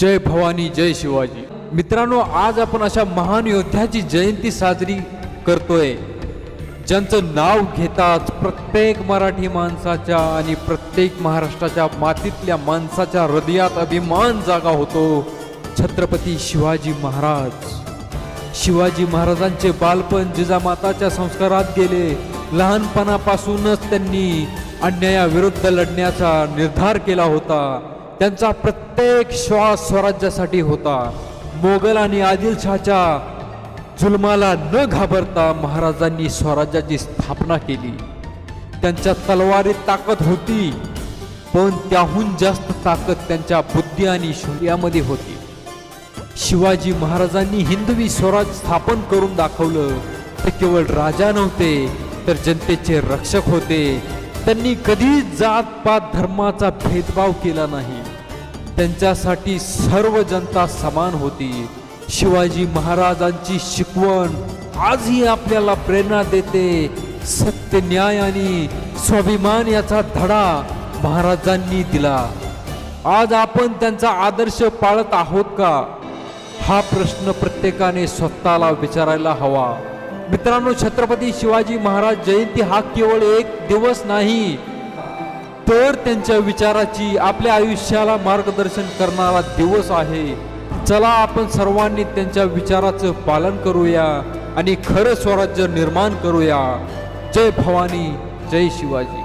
जय भवानी जय शिवाजी. मित्रांनो आज आपण अशा महान योद्ध्याची जयंती साजरी करतोय. ज्यांचं नाव घेताच प्रत्येक मराठी माणसाच्या आणि प्रत्येक महाराष्ट्राच्या मातीतल्या माणसाच्या हृदयात अभिमान जागा होतो. छत्रपती शिवाजी महाराज. शिवाजी महाराजांचे बालपण जिजामाताच्या संस्कारात गेले. लहानपणापासूनच त्यांनी अन्यायाविरुद्ध लढण्याचा निर्धार केला होता. त्यांचा प्रत्येक श्वास स्वराज्यासाठी होता. मोगल आणि आदिलशहाच्या जुलमाला न घाबरता महाराजांनी स्वराज्याची स्थापना केली. त्यांच्या तलवारीत ताकद होती पण त्याहून जास्त ताकद त्यांच्या बुद्धी आणि शौर्यामध्ये होती. शिवाजी महाराजांनी हिंदवी स्वराज स्थापन करून दाखवलं. ते केवळ राजा नव्हते तर जनतेचे रक्षक होते. त्यांनी कधीच जात पात धर्माचा भेदभाव केला नाही. त्यांच्यासाठी सर्व जनता समान होती. शिवाजी महाराजांची शिकवण आजही आपल्याला प्रेरणा देते. सत्य न्याय आणि स्वाभिमान याचा धडा महाराजांनी दिला. आज आपण त्यांचा आदर्श पाळत आहोत का? हा प्रश्न प्रत्येकाने स्वतःला विचारायला हवा. मित्रांनो छत्रपती शिवाजी महाराज जयंती हा केवळ एक दिवस नाही तर त्यांच्या विचाराची आपल्या आयुष्याला मार्गदर्शन करणारा दिवस आहे. चला आपण सर्वांनी त्यांच्या विचाराचं पालन करूया आणि खरं स्वराज्य निर्माण करूया. जय भवानी जय शिवाजी.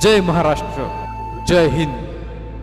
जय महाराष्ट्र. जय हिंद.